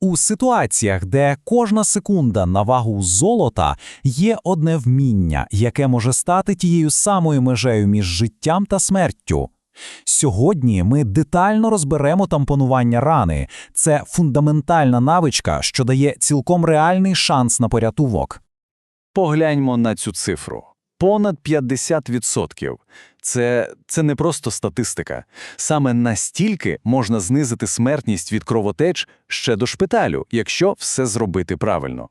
У ситуаціях, де кожна секунда на вагу золота, є одне вміння, яке може стати тією самою межею між життям та смертю. Сьогодні ми детально розберемо тампонування рани. Це фундаментальна навичка, що дає цілком реальний шанс на порятунок. Погляньмо на цю цифру. Понад 50%. Це, це не просто статистика. Саме настільки можна знизити смертність від кровотеч ще до шпиталю, якщо все зробити правильно.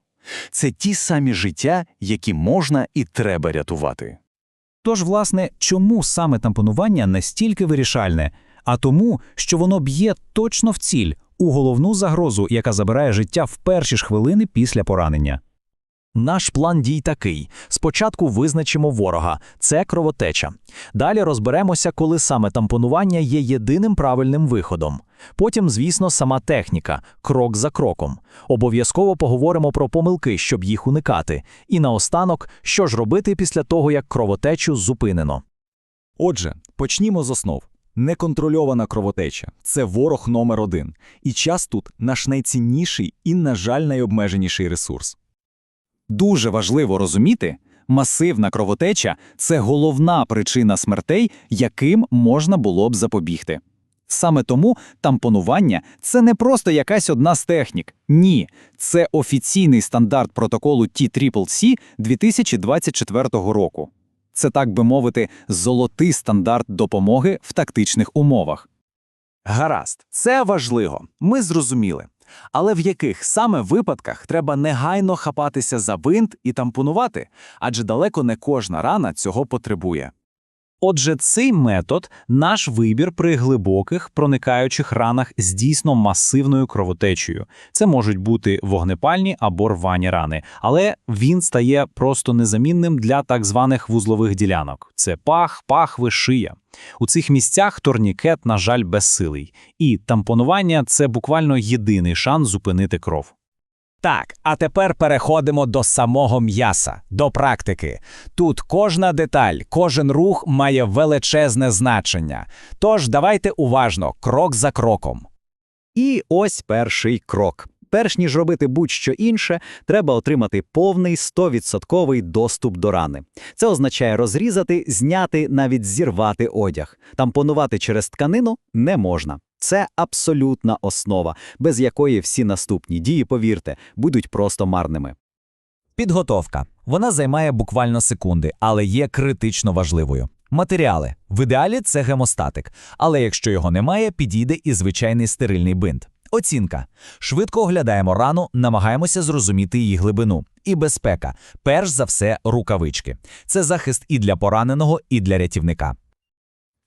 Це ті самі життя, які можна і треба рятувати. Тож, власне, чому саме тампонування настільки вирішальне? А тому, що воно б'є точно в ціль, у головну загрозу, яка забирає життя в перші ж хвилини після поранення. Наш план дій такий: спочатку визначимо ворога це кровотеча. Далі розберемося, коли саме тампонування є єдиним правильним виходом. Потім, звісно, сама техніка, крок за кроком. Обов'язково поговоримо про помилки, щоб їх уникати. І наостанок, що ж робити після того, як кровотечу зупинено. Отже, почнімо з основ. Неконтрольована кровотеча це ворог номер один, і час тут наш найцінніший і, на жаль, найобмеженіший ресурс. Дуже важливо розуміти, масивна кровотеча це головна причина смертей, яким можна було б запобігти. Саме тому тампонування це не просто якась одна з технік. Ні, це офіційний стандарт протоколу TCCC 2024 року. Це, так би мовити, золотий стандарт допомоги в тактичних умовах. Гаразд, це важливо, ми зрозуміли. Але в яких саме випадках треба негайно хапатися за бинт і тампонувати, адже далеко не кожна рана цього потребує. Отже, цей метод наш вибір при глибоких проникаючих ранах з дійсно масивною кровотечею. Це можуть бути вогнепальні або рвані рани, але він стає просто незамінним для так званих вузлових ділянок. Це пах, пахви, шия. У цих місцях турнікет, на жаль, безсилий, і тампонування це буквально єдиний шанс зупинити кров. Так, а тепер переходимо до самого м'яса, до практики. Тут кожна деталь, кожен рух має величезне значення. Тож давайте уважно, крок за кроком. І ось перший крок. Перш ніж робити будь-що інше, треба отримати повний 100% доступ до рани. Це означає розрізати, зняти, навіть зірвати одяг. Тампонувати через тканину не можна. Це абсолютна основа, без якої всі наступні дії, повірте, будуть просто марними. Підготовка. Вона займає буквально секунди, але є критично важливою. Матеріали. В ідеалі це гемостатик, але якщо його немає, підійде і звичайний стерильний бинт. Оцінка. Швидко оглядаємо рану, намагаємося зрозуміти її глибину. І безпека. Перш за все, рукавички. Це захист і для пораненого, і для рятівника.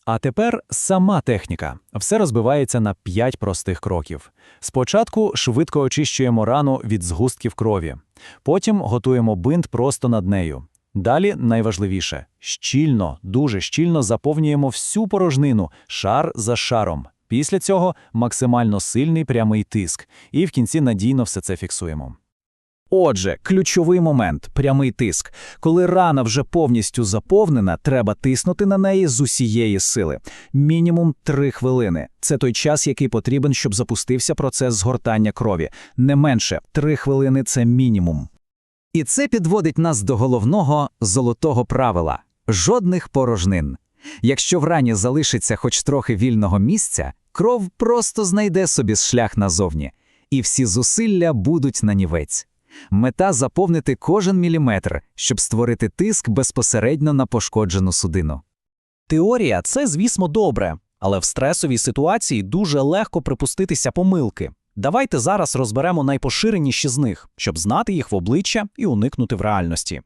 А тепер сама техніка. Все розбивається на п'ять простих кроків. Спочатку швидко очищуємо рану від згустків крові. Потім готуємо бинт просто над нею. Далі найважливіше щільно, дуже щільно заповнюємо всю порожнину, шар за шаром. Після цього максимально сильний прямий тиск, і в кінці надійно все це фіксуємо. Отже, ключовий момент прямий тиск. Коли рана вже повністю заповнена, треба тиснути на неї з усієї сили. Мінімум 3 хвилини. Це той час, який потрібен, щоб запустився процес згортання крові. Не менше 3 хвилини це мінімум. І це підводить нас до головного золотого правила жодних порожнин. Якщо в рані залишиться хоч трохи вільного місця, кров просто знайде собі шлях назовні, і всі зусилля будуть на нівець. Мета заповнити кожен міліметр, щоб створити тиск безпосередньо на пошкоджену судину. Теорія це, звісно, добре, але в стресовій ситуації дуже легко припуститися помилки. Давайте зараз розберемо найпоширеніші з них, щоб знати їх в обличчя і уникнути в реальності.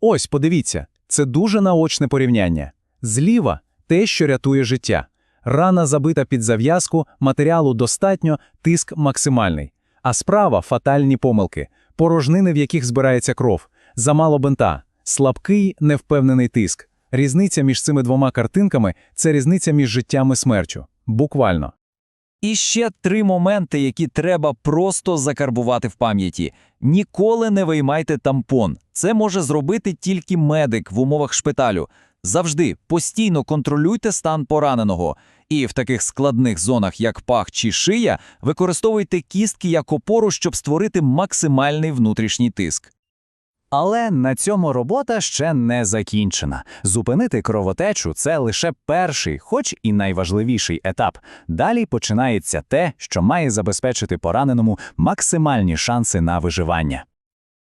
Ось, подивіться, це дуже наочне порівняння. Зліва те, що рятує життя. Рана забита під зав'язку, матеріалу достатньо, тиск максимальний. А справа фатальні помилки, порожнини, в яких збирається кров, замало бинта, слабкий, невпевнений тиск. Різниця між цими двома картинками це різниця між життям і смертю. Буквально. І ще три моменти, які треба просто закарбувати в пам'яті. Ніколи не виймайте тампон. Це може зробити тільки медик в умовах шпиталю. Завжди постійно контролюйте стан пораненого. І в таких складних зонах, як пах чи шия, використовуйте кістки як опору, щоб створити максимальний внутрішній тиск. Але на цьому робота ще не закінчена. Зупинити кровотечу це лише перший, хоч і найважливіший етап. Далі починається те, що має забезпечити пораненому максимальні шанси на виживання.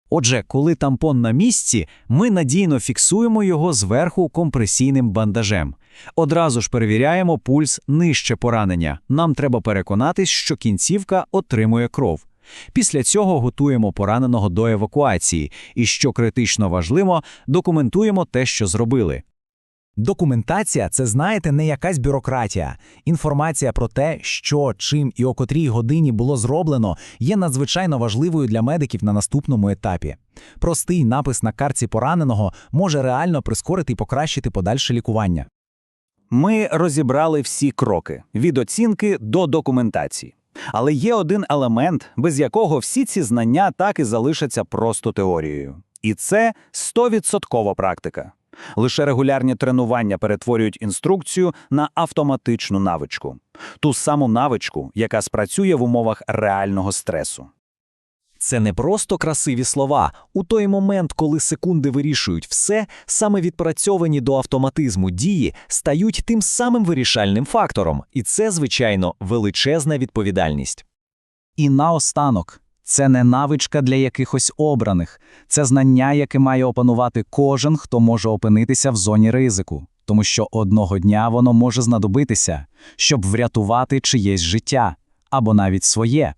Отже, коли тампон на місці, ми надійно фіксуємо його зверху компресійним бандажем. Одразу ж перевіряємо пульс нижче поранення. Нам треба переконатись, що кінцівка отримує кров. Після цього готуємо пораненого до евакуації і, що критично важливо, документуємо те, що зробили. Документація це, знаєте, не якась бюрократія. Інформація про те, що, чим і о котрій годині було зроблено, є надзвичайно важливою для медиків на наступному етапі. Простий напис на картці пораненого може реально прискорити і покращити подальше лікування. Ми розібрали всі кроки від оцінки до документації. Але є один елемент, без якого всі ці знання так і залишаться просто теорією. І це 100% практика. Лише регулярні тренування перетворюють інструкцію на автоматичну навичку. Ту саму навичку, яка спрацює в умовах реального стресу. Це не просто красиві слова. У той момент, коли секунди вирішують все, саме відпрацьовані до автоматизму дії стають тим самим вирішальним фактором, і це, звичайно, величезна відповідальність. І наостанок, це не навичка для якихось обраних, це знання, яке має опанувати кожен, хто може опинитися в зоні ризику, тому що одного дня воно може знадобитися, щоб врятувати чиєсь життя або навіть своє.